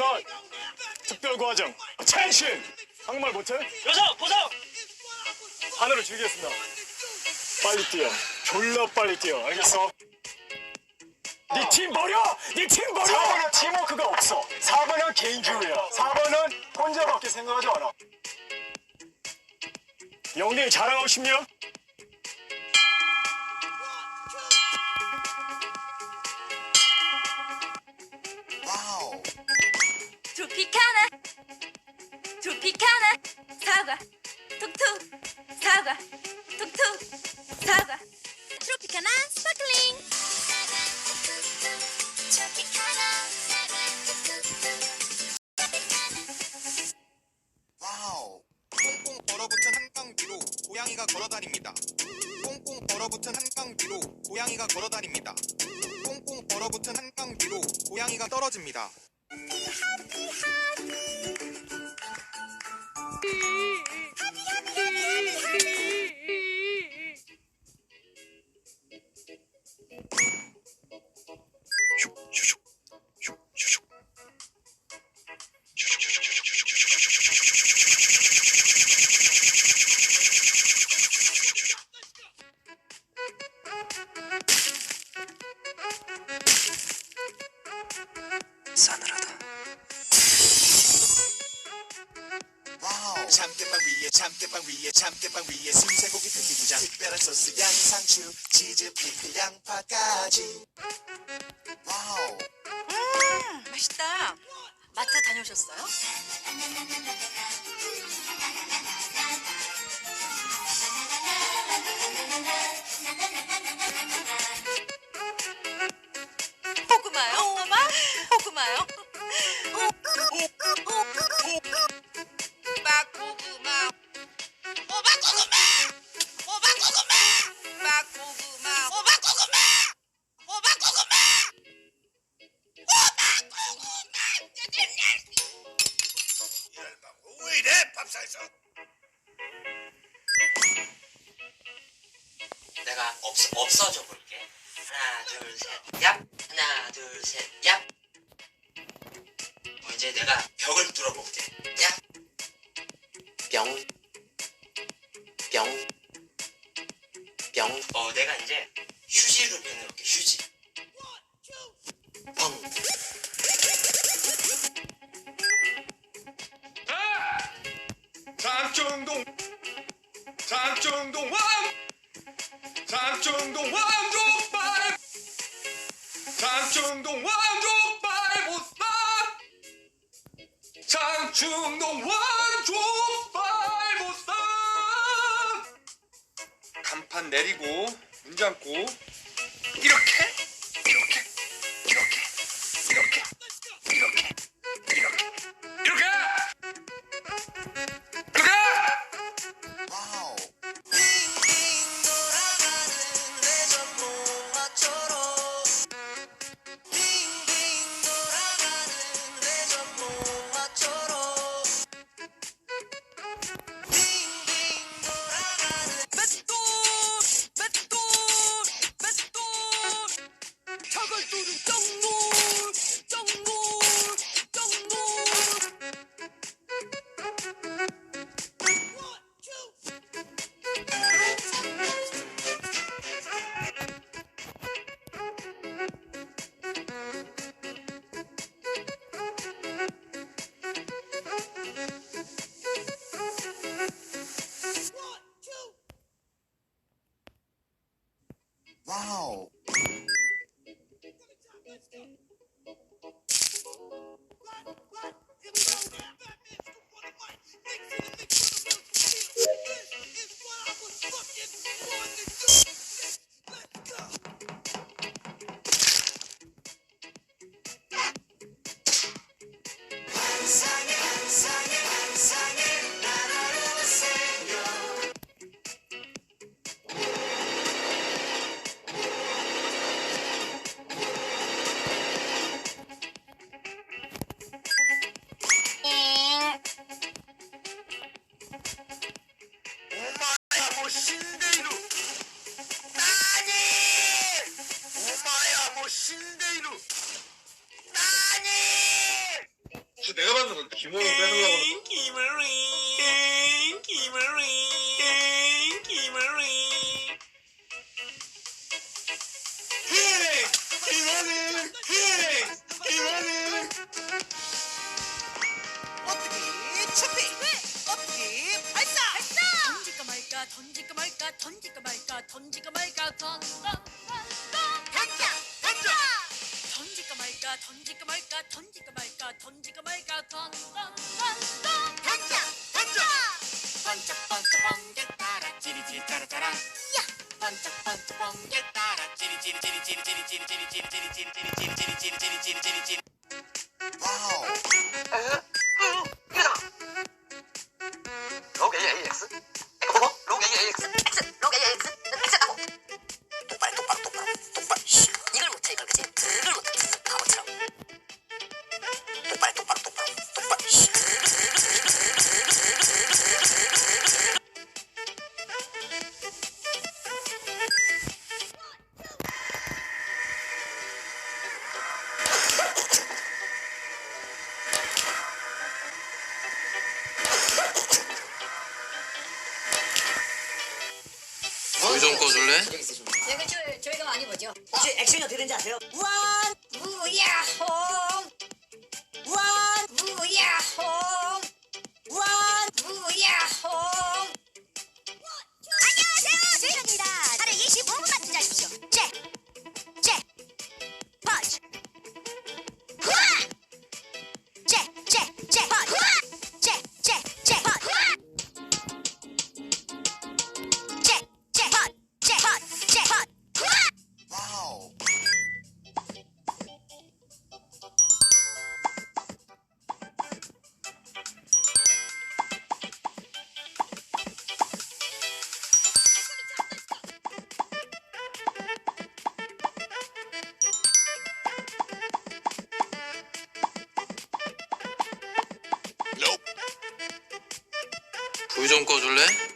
알겠어. 특별과정. 텐션. 한국말 못해? 여성 보석 하늘을 즐기겠습니다. 빨리 뛰어. 졸라 빨리 뛰어. 알겠어? 네 팀 버려! 네 팀 버려! 4번은 팀워크가 없어. 4번은 개인주의야. 4번은 혼자밖에 생각하지 않아. 영등이 자랑하고 싶냐? 사과. 툭툭. 사과. 툭툭. 사과. 트로피카나 스파클링. 와우. 꽁꽁 얼어붙은 한강 위로 고양이가 걸어다닙니다. 꽁꽁 얼어붙은 한강 위로 고양이가 걸어다닙니다. 꽁꽁 얼어붙은 한강 위로 고양이가 떨어집니다. 소스 양상추 치즈 피클 양파까지 와우. 맛있다 마트 다녀오셨어요? 호구마요? 호구마? 호구마요? 호박고구마 호박고구마 뿅. 뿅. 뿅. 어, 내가 이제 휴지로 변해볼게, 휴지. 펑. 장정동 장정동 왕 장정동 왕족발 장정동 왕족발 보쌈 장충동 왕족 간판 내리고 문 잠고 이렇게 말까 던질까 말까 던질까 말까 던질까 말까 던던던던 던져 던져 던질까 말까 던질까 말까 던질까 말까 던질까 말까 던던던던 던져 던져 번쩍 번쩍 번개 따라 찌리찌리 따라따라 번쩍 번쩍 번개 따라 찌리찌리 찌리찌리 찌리찌리 찌리찌리 찌리찌리 찌리찌리 찌리찌리 찌리 와우 꺼줄래? 여기 저, 저희가 많이 보죠 혹시 액션이 어떻게 되는지 아세요? 원 무야홍 원 무야홍 불좀 꺼줄래?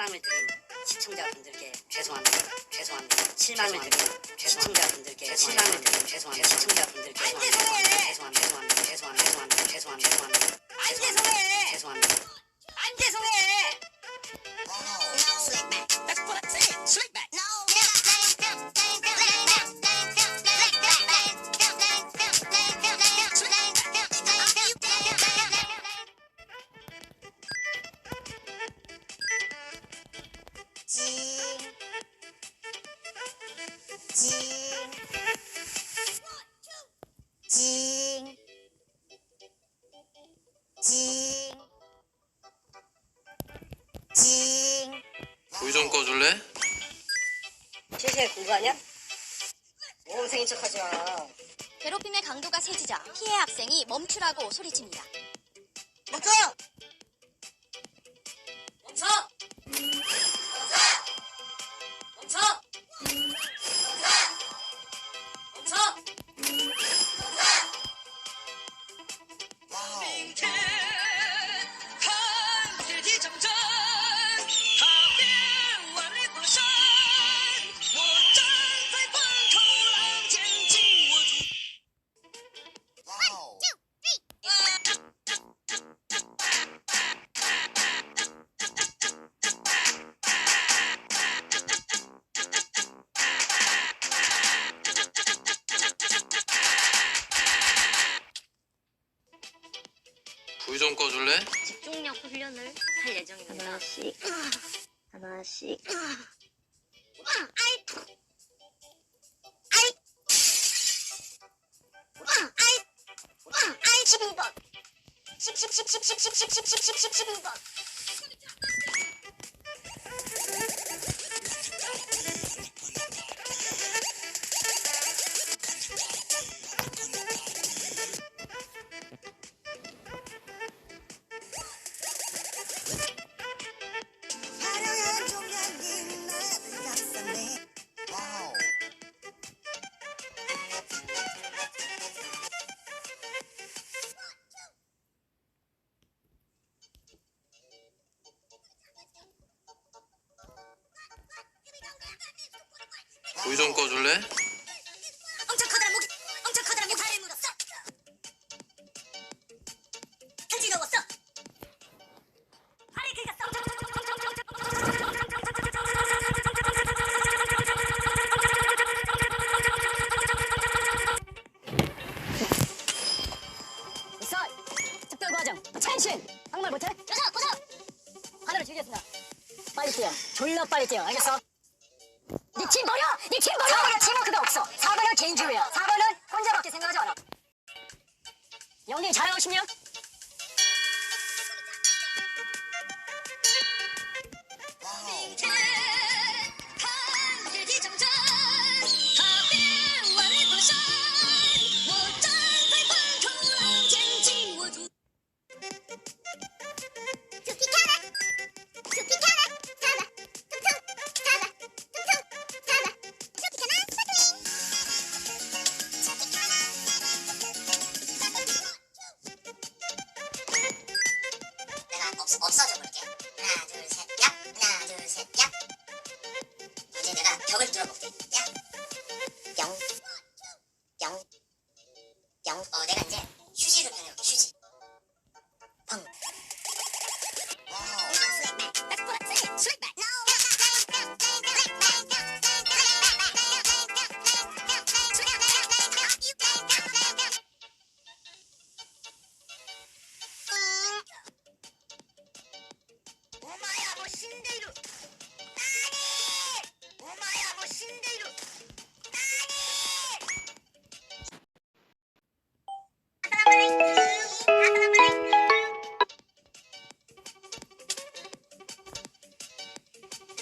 실망을 드린 시청자분들께 죄송합니다. 죄송합니다. 실망을 드린 시청자분들께 실망을 드린 죄송합니다. 시청자분들께. 죄송합니다. 죄송합니다. 죄송합니다. 죄송합니다. 죄송합니다. 안 죄송해. 죄송합니다. 모범생인 척하지 마. 괴롭힘의 강도가 세지자 피해 학생이 멈추라고 소리칩니다. 멈춰! 하나씩 아이 12번 10 10 10 10 10 10 10 10 10 10 10 10 10 10 10 10 좀 영님 잘하십니까?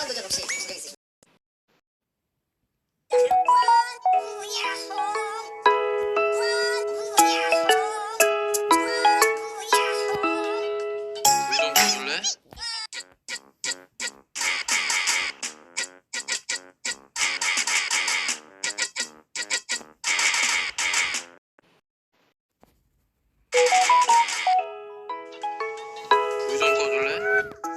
무한도전 없이 진행했습니다. 불좀 꺼줄래? 불좀 꺼줄래?